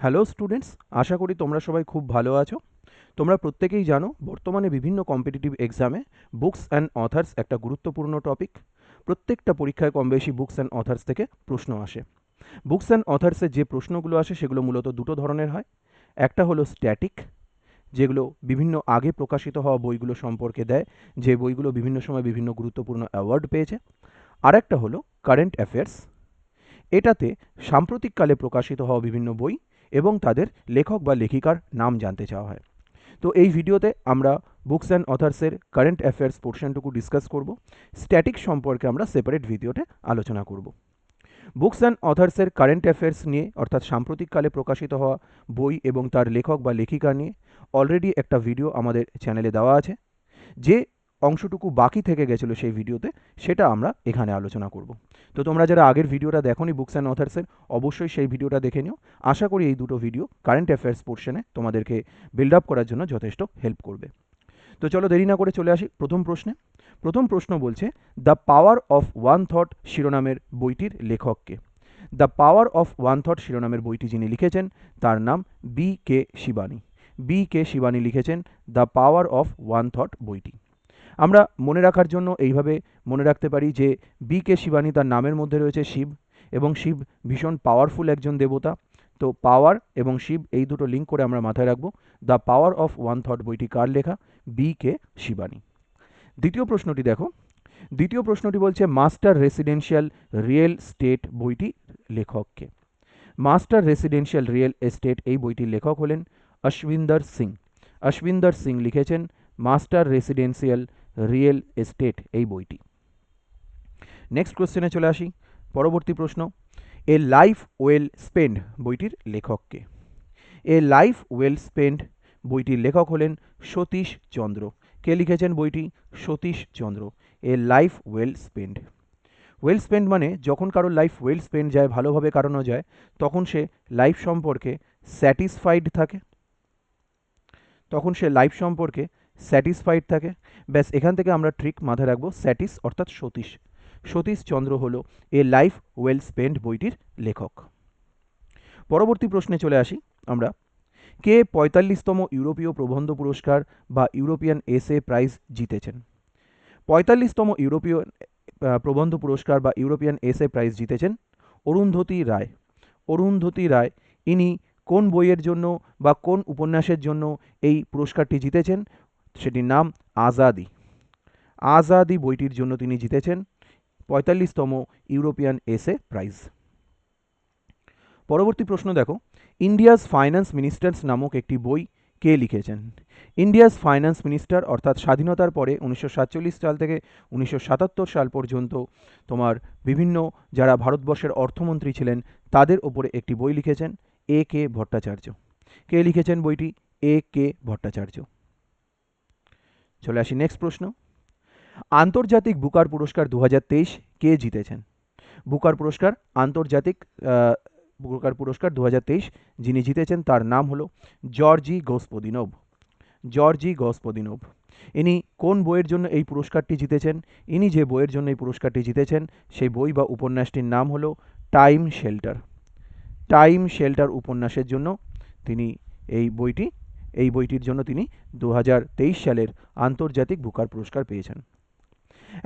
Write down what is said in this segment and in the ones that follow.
Hello students আশা করি তোমরা সবাই খুব ভালো আছো। তোমরা প্রত্যেকেই জানো, বর্তমানে বিভিন্ন কম্পিটিটিভ এক্সামে বুকস অ্যান্ড অথার্স একটা গুরুত্বপূর্ণ টপিক প্রত্যেকটা পরীক্ষায় কম বেশি বুকস অ্যান্ড অথার্স থেকে প্রশ্ন আসে। বুকস অ্যান্ড অথার্সের যে প্রশ্নগুলো আসে, সেগুলো মূলত দুটো ধরনের হয়। একটা হলো স্ট্যাটিক যেগুলো বিভিন্ন আগে প্রকাশিত হওয়া বইগুলো সম্পর্কে দেয়, যে বইগুলো বিভিন্ন সময় বিভিন্ন গুরুত্বপূর্ণ অ্যাওয়ার্ড পেয়েছে। আর একটা হলো কারেন্ট অ্যাফেয়ার্স এটাতে সাম্প্রতিককালে প্রকাশিত হওয়া বিভিন্ন বই এবং তাদের লেখক বা লেখিকার নাম জানতে চাওয়া হয়। তো এই ভিডিওতে আমরা বুকস অ্যান্ড অথার্সের কারেন্ট অ্যাফেয়ার্স পোর্শনটুকু ডিসকাস করব। স্ট্যাটিক সম্পর্কে আমরা সেপারেট ভিডিওতে আলোচনা করব। বুকস অ্যান্ড অথার্সের কারেন্ট অ্যাফেয়ার্স নিয়ে, অর্থাৎ সাম্প্রতিককালে প্রকাশিত হওয়া বই এবং তার লেখক বা লেখিকা নিয়ে অলরেডি একটা ভিডিও আমাদের চ্যানেলে দেওয়া আছে, যে অংশটুকু বাকি থেকে গেছিল সেই ভিডিওতে, সেটা আমরা এখানে আলোচনা করব। তো তোমরা যারা আগের ভিডিওটা দেখোনি বুকস অ্যান্ড অথার্সের অবশ্যই সেই ভিডিওটা দেখে নিও। আশা করি এই দুটো ভিডিও কারেন্ট অ্যাফেয়ার্স পোর্শনে তোমাদেরকে বিল্ড আপ করার জন্য যথেষ্ট হেল্প করবে। তো চলো দেরি না করে চলে আসি প্রথম প্রশ্নে। প্রথম প্রশ্ন বলছে the power of one thought শিরোনামের বইটির লেখককে। The power of one thought শিরোনামের বইটি যিনি লিখেছেন, তার নাম B K Shivani B K Shivani লিখেছেন the power of one thought বইটি। আমরা মনে রাখার জন্য এইভাবে মনে রাখতে পারি যে বি কে শিবানী তার নামের মধ্যে রয়েছে শিব এবং শিব ভীষণ পাওয়ারফুল একজন দেবতা। তো পাওয়ার এবং শিব এই দুটো লিঙ্ক করে আমরা মাথায় রাখব। The power of one thought বইটি কার লেখা? B K Shivani. দ্বিতীয় প্রশ্নটি দেখো। দ্বিতীয় প্রশ্নটি বলছে মাস্টার রেসিডেন্সিয়াল রিয়েল স্টেট বইটি লেখককে। মাস্টার রেসিডেন্সিয়াল রিয়েল এস্টেট এই বইটির লেখক হলেন অশ্বিন্দর সিং। অশ্বিন্দর সিং লিখেছেন মাস্টার রেসিডেন্সিয়াল রিয়েল এস্টেট এই বইটি। নেক্সট কোশ্চেনে চলে আসি। পরবর্তী প্রশ্ন, এ লাইফ ওয়েল স্পেন্ড বইটির লেখককে। এ লাইফ ওয়েল স্পেন্ড বইটির লেখক হলেন সতীশ চন্দ্র। কে লিখেছেন বইটি? Satish Chandra. A life well spent well spent মানে যখন কারোর লাইফ ওয়েল স্পেন্ড যায়, ভালোভাবে কাটানো যায়, তখন সে লাইফ সম্পর্কে স্যাটিসফাইড থাকে। তখন সে লাইফ সম্পর্কে স্যাটিসফাইড থাকে। ব্যাস, এখান থেকে আমরা ট্রিক মাথায় রাখব স্যাটিস অর্থাৎ সতীশ। সতীশ চন্দ্র হল এ লাইফ ওয়েল স্পেন্ড বইটির লেখক। পরবর্তী প্রশ্নে চলে আসি আমরা। কে পঁয়তাল্লিশতম ইউরোপীয় প্রবন্ধ পুরস্কার বা ইউরোপিয়ান এসএ প্রাইজ জিতেছেন? পঁয়তাল্লিশতম ইউরোপীয় প্রবন্ধ পুরস্কার বা ইউরোপিয়ান এসএ প্রাইজ জিতেছেন অরুন্ধতী রায়। অরুন্ধতী রায়, ইনি কোন বইয়ের জন্য বা কোন উপন্যাসের জন্য এই পুরস্কারটি জিতেছেন? সেটির নাম আজাদি। আজাদি বইটির জন্য তিনি জিতেছেন পঁয়তাল্লিশতম ইউরোপিয়ান এসে প্রাইজ। পরবর্তী প্রশ্ন দেখো, ইন্ডিয়াস ফাইন্যান্স মিনিস্টার্স নামক একটি বই কে লিখেছেন? ইন্ডিয়াস ফাইন্যান্স মিনিস্টার অর্থাৎ স্বাধীনতার পরে উনিশশো সাতচল্লিশ সাল থেকে উনিশশো সাতাত্তর সাল পর্যন্ত তোমার বিভিন্ন যারা ভারতবর্ষের অর্থমন্ত্রী ছিলেন, তাদের ওপরে একটি বই লিখেছেন এ কে ভট্টাচার্য। কে লিখেছেন বইটি? এ কে ভট্টাচার্য। চলে আসি নেক্সট প্রশ্ন। আন্তর্জাতিক বুকার পুরস্কার দু হাজার তেইশ কে জিতেছেন? বুকার পুরস্কার, আন্তর্জাতিক বুকার পুরস্কার দু যিনি জিতেছেন তার নাম হলো জর্জি গোসপদিনভ। জর্জি গসপদিনভ। ইনি কোন বইয়ের জন্য এই পুরস্কারটি জিতেছেন? ইনি যে বইয়ের জন্য এই পুরস্কারটি জিতেছেন, সেই বই বা উপন্যাসটির নাম হলো টাইম শেল্টার। টাইম শেল্টার উপন্যাসের জন্য তিনি এই বইটি এই বইটির জন্য তিনি দু হাজার তেইশ সালের আন্তর্জাতিক বুকার পুরস্কার পেয়েছেন।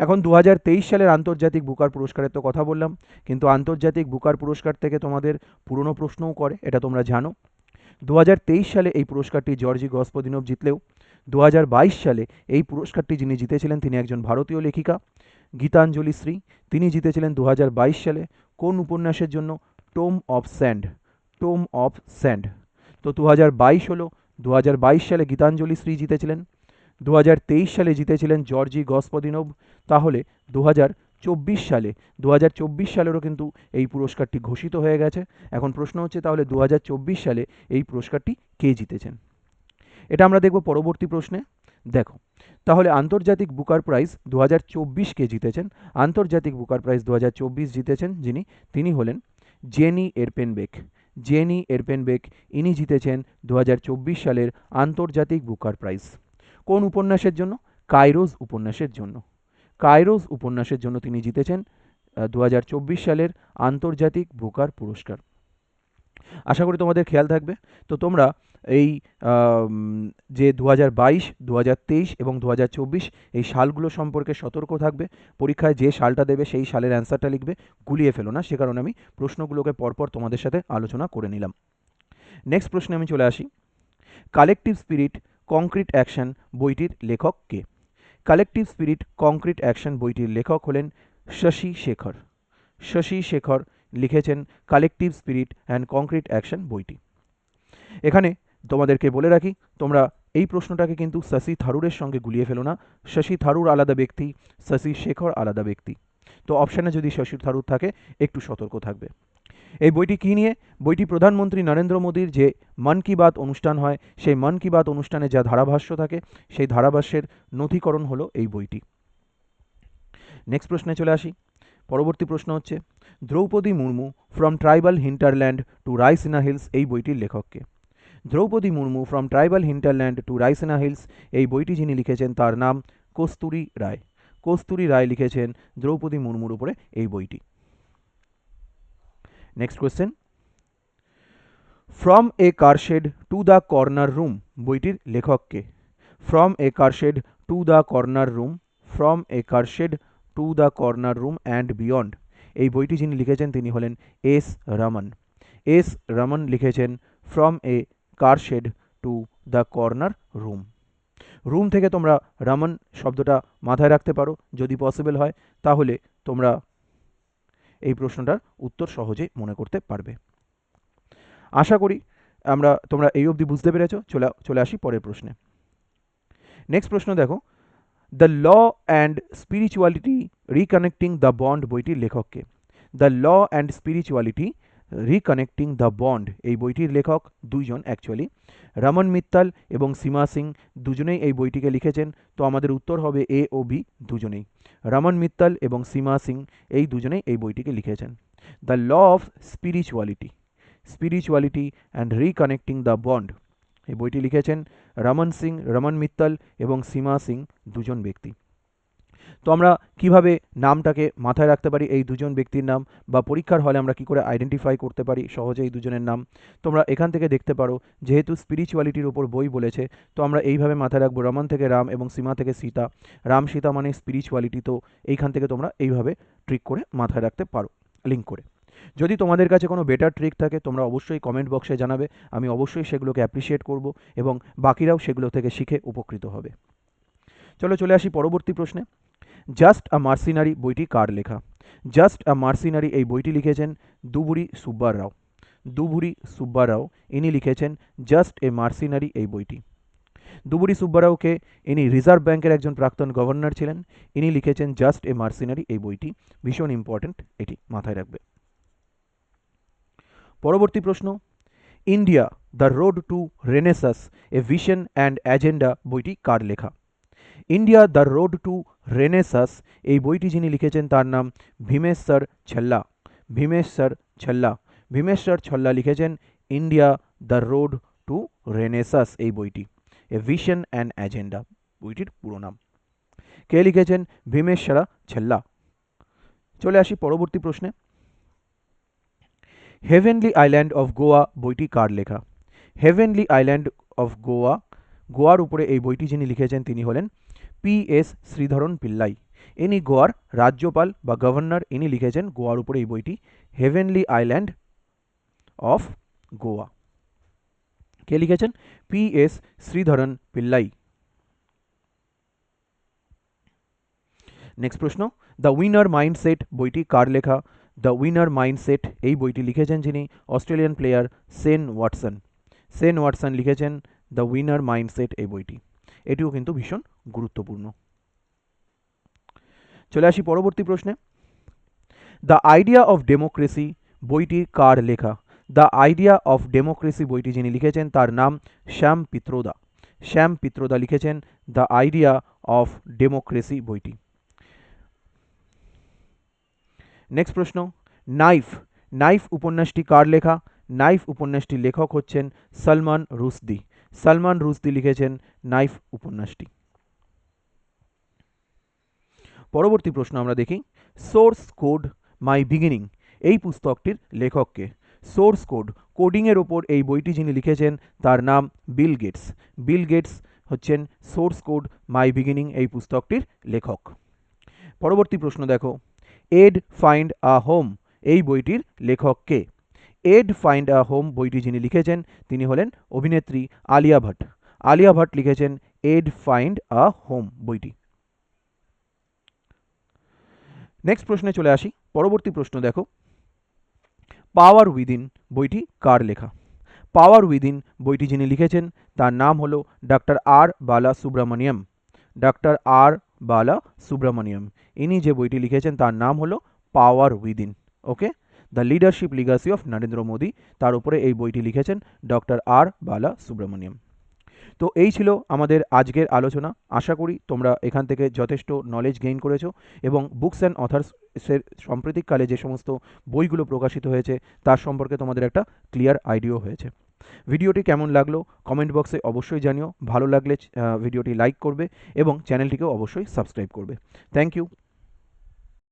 এখন দু হাজার তেইশ সালের আন্তর্জাতিক বুকার পুরস্কারের তো কথা বললাম, কিন্তু আন্তর্জাতিক বুকার পুরস্কার থেকে তোমাদের পুরনো প্রশ্নও করে, এটা তোমরা জানো। দু হাজার তেইশ সালে এই পুরস্কারটি জর্জি গসপদিনভ জিতলেও দু হাজার বাইশ সালে এই পুরস্কারটি যিনি জিতেছিলেন তিনি একজন ভারতীয় লেখিকা। গীতাঞ্জলি শ্রী, তিনি জিতেছিলেন দু হাজার বাইশ সালে। কোন উপন্যাসের জন্য? Tomb of sand, tomb of sand. তো দু হাজার বাইশ হলো দু হাজার বাইশ সালে গীতাঞ্জলি শ্রী জিতেছিলেন দু হাজার তেইশ সালে জিতেছিলেন জর্জি গসপদিনভ তাহলে দু চব্বিশ সালে দু হাজার চব্বিশ সালেরও কিন্তু এই পুরস্কারটি ঘোষিত হয়ে গেছে। এখন প্রশ্ন হচ্ছে তাহলে দু হাজার চব্বিশ সালে এই পুরস্কারটি কে জিতেছেন? এটা আমরা দেখব পরবর্তী প্রশ্নে। দেখো, তাহলে আন্তর্জাতিক বুকার প্রাইজ দু হাজার চব্বিশ কে জিতেছেন? আন্তর্জাতিক বুকার প্রাইজ দু হাজার চব্বিশ জিতেছেন যিনি, তিনি হলেন জেনি এরপেনবেক। জেনি এরপেনবেক, ইনি জিতেছেন দু হাজার চব্বিশ সালের আন্তর্জাতিক বুকার প্রাইজ। কোন উপন্যাসের জন্য? কাইরোজ উপন্যাসের জন্য। কাইরোজ উপন্যাসের জন্য তিনি জিতেছেন দুহাজার চব্বিশ সালের আন্তর্জাতিক বুকার পুরস্কার। আশা করি তোমাদের খেয়াল থাকবে। তো তোমরা এই যে দু হাজার বাইশ দু হাজার তেইশ এবং দু হাজার চব্বিশ এই সালগুলো সম্পর্কে সতর্ক থাকবে। পরীক্ষায় যে সালটা দেবে সেই সালের অ্যান্সারটা লিখবে, গুলিয়ে ফেলো না। সে কারণে আমি প্রশ্নগুলোকে পরপর তোমাদের সাথে আলোচনা করে নিলাম। নেক্সট প্রশ্নে আমি চলে আসি। কালেকটিভ স্পিরিট কংক্রিট অ্যাকশন বইটির লেখক কে? কালেকটিভ স্পিরিট কংক্রিট অ্যাকশন বইটির লেখক হলেন শশী শেখর। শশী শেখর লিখেছেন collective spirit and concrete action বইটি। এখানে তোমাদেরকে বলে রাখি, তোমরা এই প্রশ্নটাকে কিন্তু শশী থারুরের সঙ্গে গুলিয়ে ফেলো না। শশী থারুর আলাদা ব্যক্তি, শশী শেখর আলাদা ব্যক্তি। তো অপশানে যদি শশী থারুর থাকে, একটু সতর্ক থাকবে। এই বইটি কী নিয়ে? বইটি প্রধানমন্ত্রী নরেন্দ্র মোদীর যে মন কি বাত অনুষ্ঠান হয়, সেই মন কি বাত অনুষ্ঠানে যা ধারাভাষ্য থাকে, সেই ধারাভাষ্যের নথিকরণ হলো এই বইটি। নেক্সট প্রশ্নে চলে আসি। পরবর্তী প্রশ্ন হচ্ছে Droupadi Murmu from tribal hinterland to Raisina Hills এই বইটির লেখককে। Droupadi Murmu from tribal hinterland to Raisina Hills এই বইটি যিনি লিখেছেন তার নাম কস্তুরী রায়। কস্তুরী রায় লিখেছেন দ্রৌপদী মুর্মুর উপরে এই বইটি। Next question from a carshed to the corner room বইটির লেখককে। From a carshed to the corner room from a carshed to the corner room and beyond এই বইটি যিনি লিখেছেন তিনি হলেন এস রমন। এস রমন লিখেছেন from a carshed to the corner room room থেকে তোমরা রমন শব্দটা মাথায় রাখতে পারো, যদি পসিবল হয়, তাহলে তোমরা এই প্রশ্নটার উত্তর সহজে মনে করতে পারবে। আশা করি আমরা, তোমরা এই অবধি বুঝতে পেরেছ। চলে চলে আসি পরের প্রশ্নে। নেক্সট প্রশ্ন দেখো। The law and spirituality reconnecting the bond বইটির লেখককে। The law and spirituality reconnecting the bond এই বইটির লেখক দুইজন অ্যাকচুয়ালি রমন মিত্তাল এবং সীমা সিং দুজনেই এই বইটিকে লিখেছেন, তো আমাদের উত্তর হবে এ ও বি দুজনেই। রমন মিত্তাল এবং সীমা সিং এই দুজনেই এই বইটিকে লিখেছেন। The law of spirituality spirituality and reconnecting the bond এই বইটি লিখেছেন রমন সিং, রমন মিত্তাল এবং সীমা সিং দুজন ব্যক্তি। তো আমরা কীভাবে নামটাকে মাথায় রাখতে পারি, এই দুজন ব্যক্তির নাম বা পরীক্ষার হলে আমরা কি করে আইডেন্টিফাই করতে পারি সহজে এই দুজনের নাম? তোমরা এখান থেকে দেখতে পারো, যেহেতু স্পিরিচুয়ালিটির ওপর বই বলেছে, তো আমরা এইভাবে মাথায় রাখব, রমন থেকে রাম এবং সীমা থেকে সীতা। রাম, সীতা মানে স্পিরিচুয়ালিটি তো এইখান থেকে তোমরা এইভাবে ট্রিক করে মাথায় রাখতে পারো লিঙ্ক করে। যদি তোমাদের কাছে কোনো বেটার ট্রিক থাকে, তোমরা অবশ্যই কমেন্ট বক্সে জানাবে, আমি অবশ্যই সেগুলোকে অ্যাপ্রিসিয়েট করব এবং বাকিরাও সেগুলো থেকে শিখে উপকৃত হবে। চলো চলে আসি পরবর্তী প্রশ্নে। জাস্ট আ মার্সিনারি বইটি কার লেখা? জাস্ট আ মার্সিনারি এই বইটি লিখেছেন দুবুরি সুব্বার রাও। দুবুরি সুব্বা রাও, ইনি লিখেছেন জাস্ট এ মার্সিনারি এই বইটি। দুবুরি সুব্বারাওকে ইনি রিজার্ভ ব্যাংকের একজন প্রাক্তন গভর্নর ছিলেন। ইনি লিখেছেন জাস্ট এ মার্সিনারি এই বইটি। ভীষণ ইম্পর্ট্যান্ট এটি মাথায় রাখবে। পরবর্তী প্রশ্ন, India, the road to renaissance, a vision and agenda বইটি কার লেখা? India, the road to renaissance এই বইটি যিনি লিখেছেন তার নাম ভীমেশ্বর ছল্লা। ভীমেশ্বর ছল্লা। ভীমেশ্বর ছল্লা লিখেছেন, India, the road to renaissance এই বইটি। এ ভিশন অ্যান্ড অ্যাজেন্ডা, বইটির পুরো নাম। কে লিখেছেন? ভীমেশ্বরা ছল্লা। চলে আসি পরবর্তী প্রশ্নে। হেভেনলি আইল্যান্ড অফ গোয়া বইটি কার লেখা? হেভেনলি আইল্যান্ড অফ গোয়া গোয়ার উপরে এই বইটি যিনি লিখেছেন তিনি হলেন পি এস শ্রীধরন পিল্লাই। ইনি গোয়ার রাজ্যপাল বা গভর্নর, ইনি লিখেছেন গোয়ার উপরে এই বইটি হেভেনলি আইল্যান্ড অফ গোয়া কে লিখেছেন? P S Sreedharan Pillai. Next প্রশ্ন দ্য উইনার মাইন্ডসেট বইটি কার লেখা? দ্য উইনার মাইন্ডসেট এই বইটি লিখেছেন যিনি, Australian player Shane Watson. Shane Watson লিখেছেন, দ্য উইনার মাইন্ডসেট এই বইটি। এটিও কিন্তু ভীষণ গুরুত্বপূর্ণ। চলে আসি পরবর্তী প্রশ্নে। দ্য আইডিয়া অফ ডেমোক্রেসি বইটি কার লেখা? দ্য আইডিয়া অফ ডেমোক্রেসি বইটি যিনি লিখেছেন, তার নাম শ্যাম পিত্রোদা। শ্যাম পিত্রোদা লিখেছেন, দ্য আইডিয়া অফ ডেমোক্রেসি বইটি। নেক্সট প্রশ্ন নাইফ নাইফ উপন্যাসটি কার লেখা? নাইফ উপন্যাসটির লেখক হচ্ছেন সলমান রুশদি। সলমান রুশদি লিখেছেন নাইফ উপন্যাসটি। পরবর্তী প্রশ্ন আমরা দেখি সোর্স কোড মাই বিগিনিং এই পুস্তকটির লেখককে। সোর্স কোড কোডিংয়ের ওপর এই বইটি যিনি লিখেছেন, তার নাম বিল গেটস বিল গেটস হচ্ছেন সোর্স কোড মাই বিগিনিং এই পুস্তকটির লেখক। পরবর্তী প্রশ্ন দেখো এড ফাইন্ড আ হোম এই বইটির লেখক কে এড ফাইন্ড আ হোম বইটি যিনি লিখেছেন, তিনি হলেন অভিনেত্রী আলিয়া ভট্ট আলিয়া ভট্ট লিখেছেন এড ফাইন্ড আ হোম বইটি। নেক্সট প্রশ্নে চলে আসি। পরবর্তী প্রশ্ন দেখো। পাওয়ার উইদিন বইটি কার লেখা? পাওয়ার উইদিন বইটি যিনি লিখেছেন, তার নাম হলো ডাক্তার আর বালা সুব্রমণিয়াম ডাক্তার আর বালা সুব্রমণিয়াম। ইনি যে বইটি লিখেছেন, তার নাম হলো power within, okay? The leadership legacy of Narendra Modi, তার উপরে এই বইটি লিখেছেন ডক্টর আর বালা সুব্রমণিয়াম। তো এই ছিল আমাদের আজকের আলোচনা। আশা করি তোমরা এখান থেকে যথেষ্ট নলেজ গেইন করেছ এবং বুকস অ্যান্ড অথার্সের সাম্প্রতিককালে যে সমস্ত বইগুলো প্রকাশিত হয়েছে, তার সম্পর্কে তোমাদের একটা ক্লিয়ার আইডিয়া হয়েছে। ভিডিওটি কেমন লাগল কমেন্ট বক্সে অবশ্যই জানিও। ভালো লাগলে ভিডিওটি লাইক করবে এবং চ্যানেলটিকেও অবশ্যই সাবস্ক্রাইব করবে। Thank you